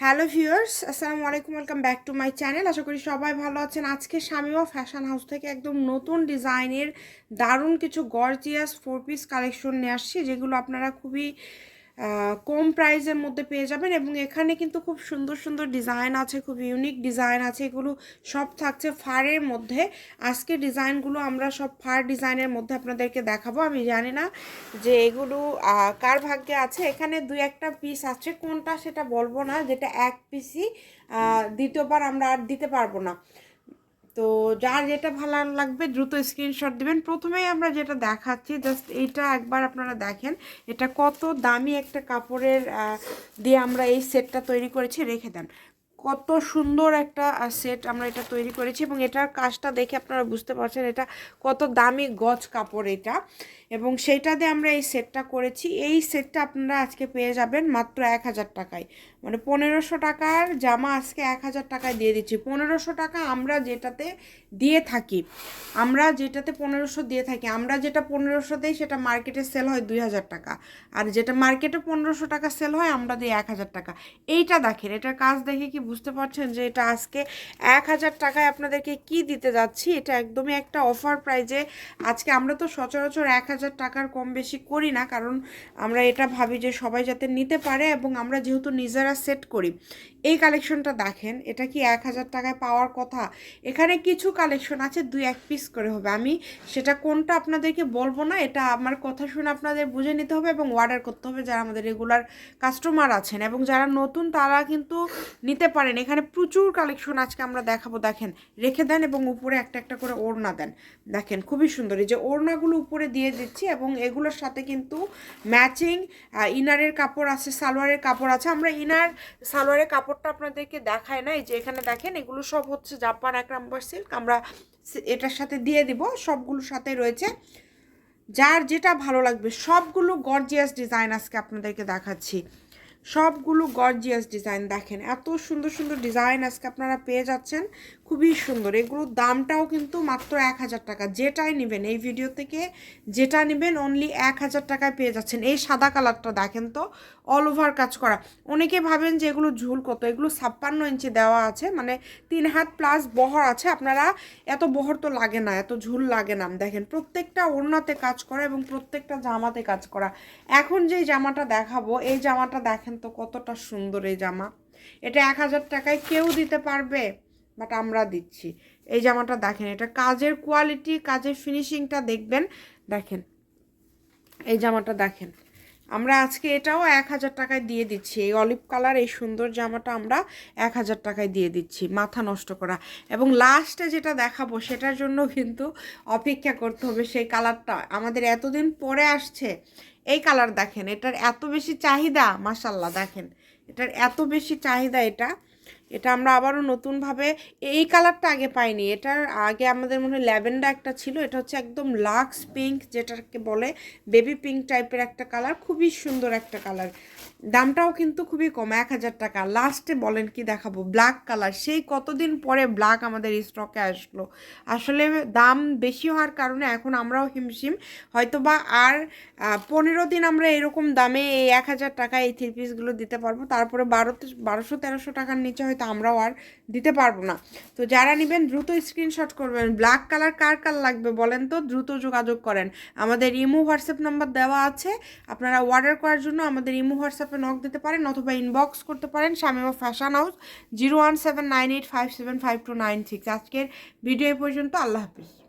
Hello viewers আসসালামু আলাইকুম welcome back to my channel আশা করি সবাই ভালো আছেন। আজকে শামিমা ফ্যাশন হাউস থেকে একদম নতুন ডিজাইনের দারুণ কিছু গর্জিয়াস ফোর পিস কালেকশন নিয়ে আসছি, যেগুলো আপনারা খুবই কম প্রাইসের মধ্যে পেয়ে যাবেন এবং এখানে কিন্তু খুব সুন্দর সুন্দর ডিজাইন আছে, খুব ইউনিক ডিজাইন আছে। এগুলো সব থাকছে ফারের মধ্যে। আজকে ডিজাইনগুলো আমরা সব ফার ডিজাইনের মধ্যে আপনাদেরকে দেখাবো। আমি জানি না যে এগুলো কার ভাগ্যে আছে। এখানে দুই একটা পিস আছে। কোনটা সেটা বলব না, যেটা এক পিসই দ্বিতীয়বার আমরা আর দিতে পারব না। তো যার যেটা ভালো লাগবে দ্রুত স্ক্রিনশট দেবেন। প্রথমেই আমরা যেটা দেখাচ্ছি জাস্ট এইটা একবার আপনারা দেখেন, এটা কত দামি একটা কাপড়ের দিয়ে আমরা এই সেটটা তৈরি করেছি, রেখে দেন। কত সুন্দর একটা সেট আমরা এটা তৈরি করেছি এবং এটার কাজটা দেখে আপনারা বুঝতে পারছেন এটা কত দামি গজ কাপড় এটা। এবং সেইটা দিয়ে আমরা এই সেটটা করেছি। এই সেটটা আপনারা আজকে পেয়ে যাবেন মাত্র এক হাজার টাকায়। মানে পনেরোশো টাকার জামা আজকে এক হাজার টাকায় দিয়ে দিচ্ছি। পনেরোশো টাকা আমরা যেটাতে দিয়ে থাকি, আমরা যেটাতে পনেরোশো দিয়ে থাকি, আমরা যেটা পনেরোশো দিই সেটা মার্কেটে সেল হয় দুই হাজার টাকা। আর যেটা মার্কেটে পনেরোশো টাকা সেল হয়, আমরা দিই এক হাজার টাকা। এইটা দেখেন, এটার কাজ দেখে কি বুঝতে পারছেন যে এটা আজকে এক হাজার টাকায় আপনাদেরকে কি দিতে যাচ্ছি? এটা একদমই একটা অফার প্রাইজে আজকে আমরা তো সচরাচর এক হাজার টাকার কম বেশি করি না, কারণ আমরা এটা ভাবি যে সবাই যাতে নিতে পারে এবং আমরা যেহেতু নিজেরা সেট করি। এই কালেকশনটা দেখেন, এটা কি এক হাজার টাকায় পাওয়ার কথা? এখানে কিছু কালেকশন আছে, দুই এক পিস করে হবে। আমি সেটা কোনটা আপনাদেরকে বলব না, এটা আমার কথা শুনে আপনাদের বুঝে নিতে হবে এবং অর্ডার করতে হবে যারা আমাদের রেগুলার কাস্টমার আছেন। এবং যারা নতুন, তারা কিন্তু নিতে পারেন। এখানে প্রচুর কালেকশন আজকে আমরা দেখাবো। দেখেন, রেখে দেন এবং উপরে একটা একটা করে ওড়না দেন। দেখেন, খুবই সুন্দর। এই যে ওড়নাগুলো উপরে দিয়ে দিচ্ছি এবং এগুলোর সাথে কিন্তু ম্যাচিং ইনারের কাপড় আছে, সালোয়ারের কাপড় আছে। আমরা ইনার সালোয়ারের কাপড়টা আপনাদেরকে দেখায় না এই যে এখানে দেখেন, এগুলো সব হচ্ছে জাপান এক নাম্বার সিল্ক আমরা এটার সাথে দিয়ে দিব। সবগুলোর সাথে রয়েছে। যার যেটা ভালো লাগবে, সবগুলো গর্জিয়াস ডিজাইন আজকে আপনাদেরকে দেখাচ্ছি। সবগুলো গর্জিয়াস ডিজাইন দেখেন। এত সুন্দর সুন্দর ডিজাইন আজকে আপনারা পেয়ে যাচ্ছেন। খুবই সুন্দর। এগুলোর দামটাও কিন্তু মাত্র এক হাজার টাকা। যেটাই নেবেন, এই ভিডিও থেকে যেটা নেবেন অনলি এক হাজার টাকায় পেয়ে যাচ্ছেন। এই সাদা কালারটা দেখেন তো অল ওভার কাজ করা। অনেকে ভাবেন যে এগুলো ঝুল কত? এগুলো ছাপ্পান্ন ইঞ্চি দেওয়া আছে মানে তিন হাত প্লাস বহর আছে। আপনারা এত বহর তো লাগে না, এত ঝুল লাগে না। দেখেন, প্রত্যেকটা ওড়নাতে কাজ করা এবং প্রত্যেকটা জামাতে কাজ করা। এখন যে জামাটা দেখাবো, এই জামাটা দেখেন তো কতটা সুন্দর এই জামা। এটা এক হাজার টাকায় কেউ দিতে পারবে? বাট আমরা দিচ্ছি। এই জামাটা দেখেন, এটা কাজের কোয়ালিটি কাজের ফিনিশিংটা দেখবেন। দেখেন, এই জামাটা দেখেন। আমরা আজকে এটাও এক হাজার টাকায় দিয়ে দিচ্ছি। এই অলিভ কালার এই সুন্দর জামাটা আমরা এক হাজার টাকায় দিয়ে দিচ্ছি, মাথা নষ্ট করা। এবং লাস্টে যেটা দেখাবো, সেটার জন্য কিন্তু অপেক্ষা করতে হবে সেই কালারটা আমাদের এতদিন পরে আসছে। এই কালার দেখেন, এটার এত বেশি চাহিদা মাসাল্লাহ দেখেন। এটার এত বেশি চাহিদা এটা। এটা আমরা আবারও নতুনভাবে, এই কালারটা আগে পাইনি। এটার আগে আমাদের মনে হয় ল্যাভেন্ডার একটা ছিল। এটা হচ্ছে একদম লাক্স পিঙ্ক, যেটাকে বলে বেবি পিঙ্ক টাইপের একটা কালার, খুবই সুন্দর একটা কালার। দামটাও কিন্তু খুবই কম, এক হাজার টাকা। লাস্টে বলেন কি দেখাবো ব্ল্যাক কালার সেই কতদিন পরে ব্ল্যাক আমাদের স্টকে আসলো। আসলে দাম বেশি হওয়ার কারণে এখন আমরাও হিমশিম হয়তো বা আর পনেরো দিন আমরা এরকম দামে এই এক হাজার টাকা এই থ্রি পিসগুলো দিতে পারব। তারপরে বারোতে বারোশো, তেরোশো টাকার নিচে হয়তো আমরাও আর দিতে পারব না। তো যারা নেবেন দ্রুত স্ক্রিনশট করবেন ব্ল্যাক কালার কার কার লাগবে বলেন তো, দ্রুত যোগাযোগ করেন। আমাদের ইমো হোয়াটসঅ্যাপ নাম্বার দেওয়া আছে, আপনারা অর্ডার করার জন্য আমাদের ইমো হোয়াটসঅ্যাপে নক দিতে পারেন অথবা ইনবক্স করতে পারেন। Shamima fashion house zero one seven nine eight five seven five two nine six আজকের ভিডিও এই পর্যন্ত, আল্লাহ হাফিজ।